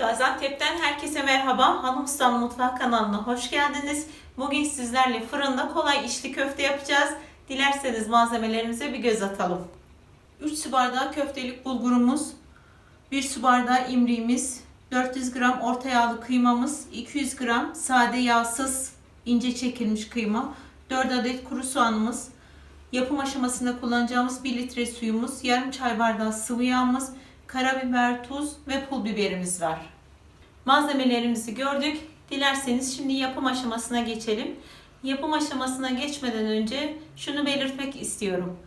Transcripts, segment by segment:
Gaziantep'ten herkese merhaba. Hanım Ustam Mutfağı kanalına hoş geldiniz. Bugün sizlerle fırında kolay içli köfte yapacağız. Dilerseniz malzemelerimize bir göz atalım. 3 su bardağı köftelik bulgurumuz, 1 su bardağı imriğimiz, 400 gram orta yağlı kıymamız, 200 gram sade yağsız ince çekilmiş kıyma, 4 adet kuru soğanımız, yapım aşamasında kullanacağımız 1 litre suyumuz, yarım çay bardağı sıvı yağımız, karabiber, tuz ve pul biberimiz var. Malzemelerimizi gördük. Dilerseniz şimdi yapım aşamasına geçelim. Yapım aşamasına geçmeden önce şunu belirtmek istiyorum.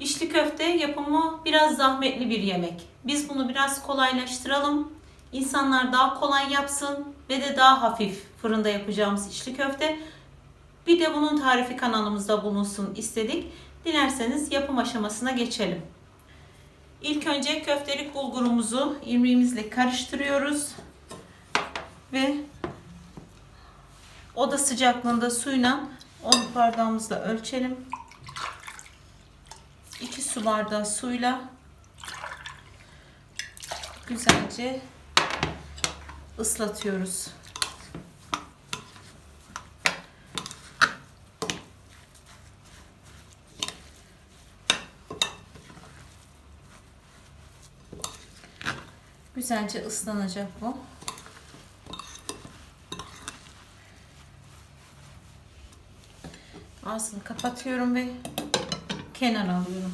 İçli köfte yapımı biraz zahmetli bir yemek. Biz bunu biraz kolaylaştıralım. İnsanlar daha kolay yapsın ve de daha hafif fırında yapacağımız içli köfte. Bir de bunun tarifi kanalımızda bulunsun istedik. Dilerseniz yapım aşamasına geçelim. İlk önce köftelik bulgurumuzu irmiğimizle karıştırıyoruz. Ve oda sıcaklığında suyla 10 bardağımızla ölçelim. 2 su bardağı suyla güzelce ıslatıyoruz. Güzelce ıslanacak bu. Ağzını kapatıyorum ve kenara alıyorum.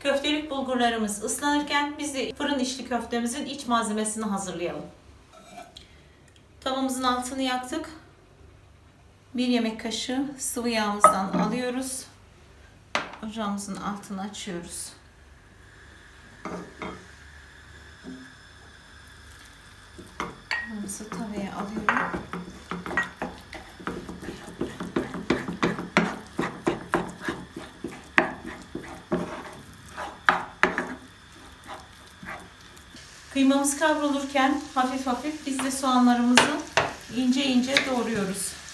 Köftelik bulgurlarımız ıslanırken biz de fırın içli köftemizin iç malzemesini hazırlayalım. Tavamızın altını yaktık. Bir yemek kaşığı sıvı yağımızdan alıyoruz. Ocağımızın altını açıyoruz. Yağımızı tavaya alıyorum. Kıymamız kavrulurken hafif hafif biz de soğanlarımızı ince ince doğruyoruz.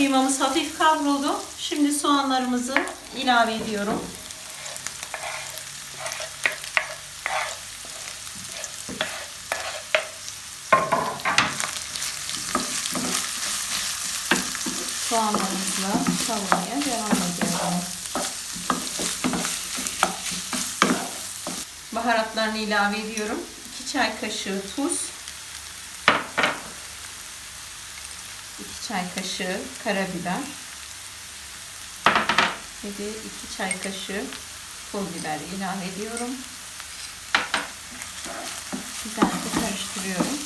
Kıymamız hafif kavruldu. Şimdi soğanlarımızı ilave ediyorum. Soğanlarımızla kavurmaya devam ediyorum. Baharatlarını ilave ediyorum. 2 çay kaşığı tuz. 2 çay kaşığı karabiber ve de 2 çay kaşığı pul biber ilave ediyorum. Güzelce karıştırıyorum.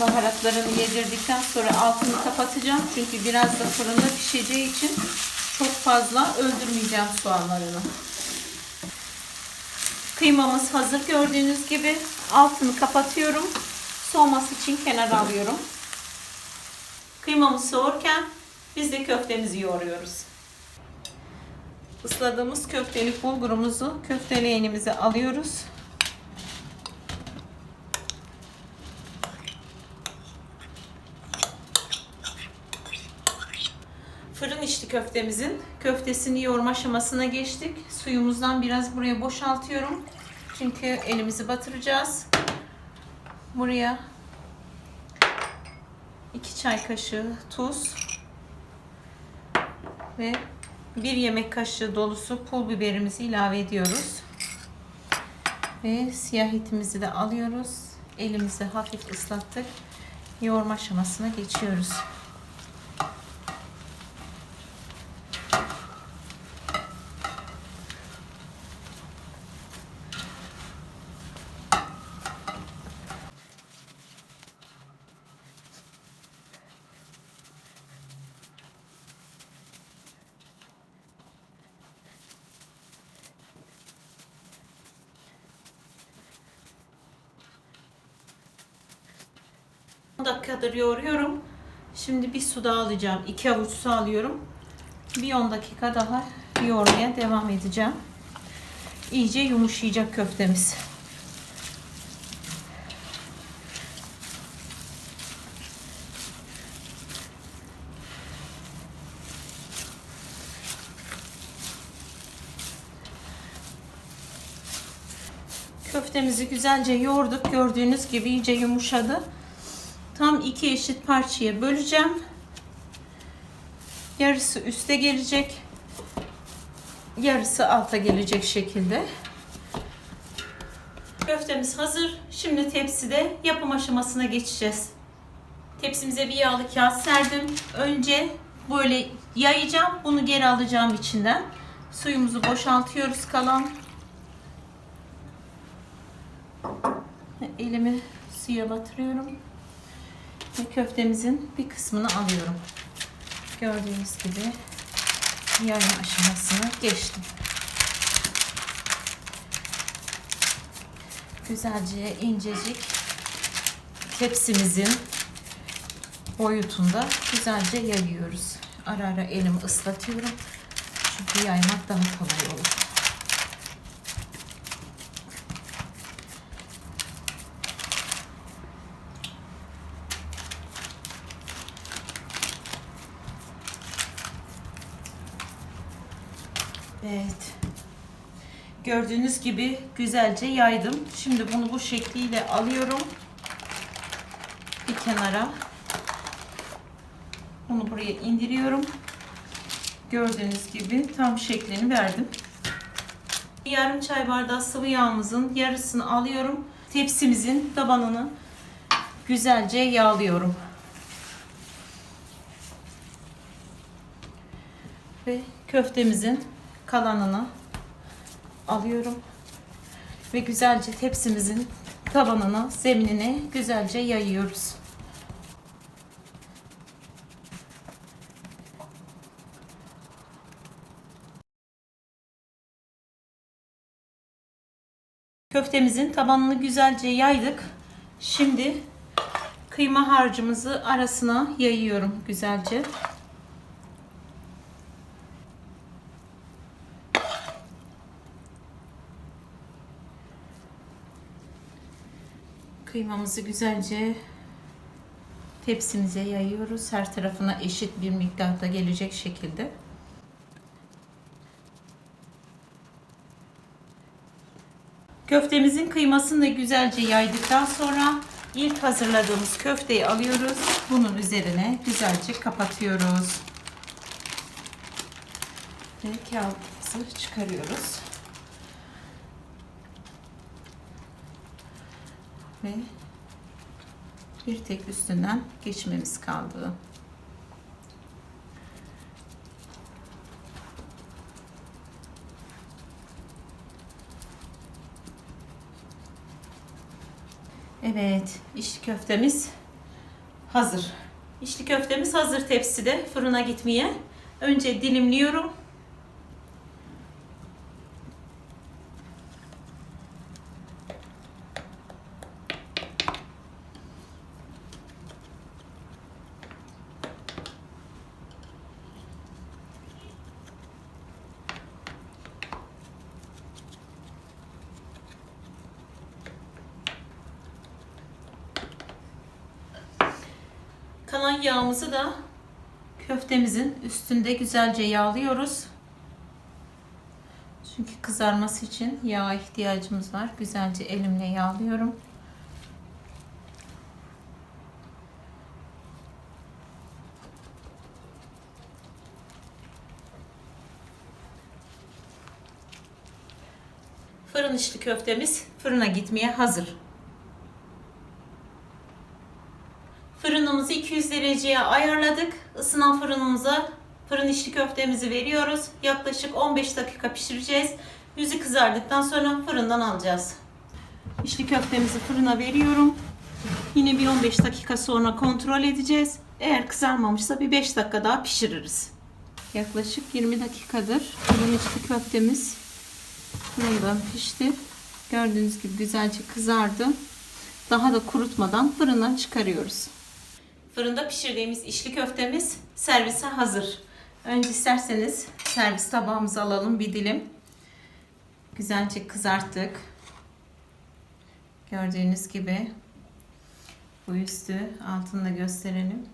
Baharatlarını yedirdikten sonra altını kapatacağım. Çünkü biraz da fırında pişeceği için çok fazla öldürmeyeceğim soğanlarını. Kıymamız hazır gördüğünüz gibi. Altını kapatıyorum. Soğuması için kenara alıyorum. Kıymamız soğurken biz de köftemizi yoğuruyoruz. Isladığımız köftelik bulgurumuzu köfte leğenimize alıyoruz. Fırın içli köftemizin köftesini yoğurma aşamasına geçtik. Suyumuzdan biraz buraya boşaltıyorum. Çünkü elimizi batıracağız. Buraya 2 çay kaşığı tuz ve 1 yemek kaşığı dolusu pul biberimizi ilave ediyoruz. Ve siyah etimizi de alıyoruz. Elimizi hafif ıslattık. Yoğurma aşamasına geçiyoruz. Dakikadır yoğuruyorum. Şimdi bir su daha alacağım. 2 avuç su alıyorum. Bir 10 dakika daha yoğurmaya devam edeceğim. İyice yumuşayacak köftemiz. Köftemizi güzelce yoğurduk. Gördüğünüz gibi iyice yumuşadı. Tam iki eşit parçaya böleceğim. Yarısı üste gelecek. Yarısı alta gelecek şekilde. Köftemiz hazır. Şimdi tepside yapım aşamasına geçeceğiz. Tepsimize bir yağlı kağıt serdim. Önce böyle yayacağım. Bunu geri alacağım içinden. Suyumuzu boşaltıyoruz kalan. Elimi suya batırıyorum. Ve köftemizin bir kısmını alıyorum. Gördüğünüz gibi yayma aşamasına geçtim. Güzelce incecik tepsimizin boyutunda güzelce yayıyoruz. Ara ara elimi ıslatıyorum. Çünkü yaymak daha kolay olur. Evet. Gördüğünüz gibi güzelce yaydım. Şimdi bunu bu şekliyle alıyorum. Bir kenara. Bunu buraya indiriyorum. Gördüğünüz gibi tam şeklini verdim. Yarım çay bardağı sıvı yağımızın yarısını alıyorum. Tepsimizin tabanını güzelce yağlıyorum. Ve köftemizin kalanını alıyorum. Ve güzelce tepsimizin tabanına, zeminine güzelce yayıyoruz. Köftemizin tabanını güzelce yaydık. Şimdi kıyma harcımızı arasına yayıyorum güzelce. Kıymamızı güzelce tepsimize yayıyoruz. Her tarafına eşit bir miktarda gelecek şekilde. Köftemizin kıymasını da güzelce yaydıktan sonra ilk hazırladığımız köfteyi alıyoruz. Bunun üzerine güzelce kapatıyoruz. Ve kağıtımızı çıkarıyoruz. Ve bir tek üstünden geçmemiz kaldı. Evet, içli köftemiz hazır. İçli köftemiz hazır tepside fırına gitmeye. Önce dilimliyorum. Kalan yağımızı da köftemizin üstünde güzelce yağlıyoruz. Çünkü kızarması için yağ ihtiyacımız var. Güzelce elimle yağlıyorum. Fırın içli köftemiz fırına gitmeye hazır. Fırınımızı 200 dereceye ayarladık. Isınan fırınımıza fırın içli köftemizi veriyoruz. Yaklaşık 15 dakika pişireceğiz. Yüzü kızardıktan sonra fırından alacağız. İçli köftemizi fırına veriyorum. Yine bir 15 dakika sonra kontrol edeceğiz. Eğer kızarmamışsa bir 5 dakika daha pişiririz. Yaklaşık 20 dakikadır fırın içli köftemiz fırından pişti. Gördüğünüz gibi güzelce kızardı. Daha da kurutmadan fırından çıkarıyoruz. Fırında pişirdiğimiz içli köftemiz servise hazır. Önce isterseniz servis tabağımıza alalım bir dilim. Güzelce kızarttık. Gördüğünüz gibi bu üstü altını da gösterelim.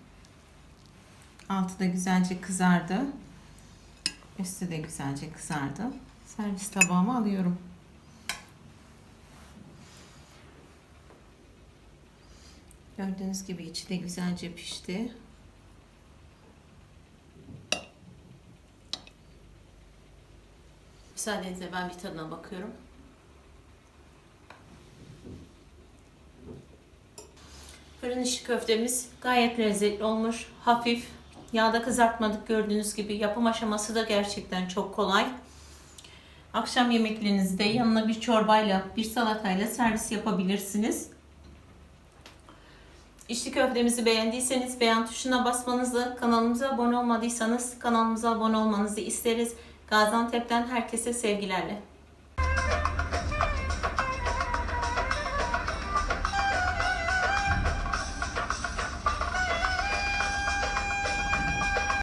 Altı da güzelce kızardı. Üstü de güzelce kızardı. Servis tabağıma alıyorum. Gördüğünüz gibi içi de güzelce pişti. Müsaadenizle ben bir tadına bakıyorum. Fırın içi köftemiz gayet lezzetli olmuş. Hafif. Yağda kızartmadık gördüğünüz gibi. Yapım aşaması da gerçekten çok kolay. Akşam yemeklerinizde yanına bir çorbayla, bir salatayla servis yapabilirsiniz. İçli köftemizi beğendiyseniz beğen tuşuna basmanızı, kanalımıza abone olmadıysanız kanalımıza abone olmanızı isteriz. Gaziantep'ten herkese sevgilerle.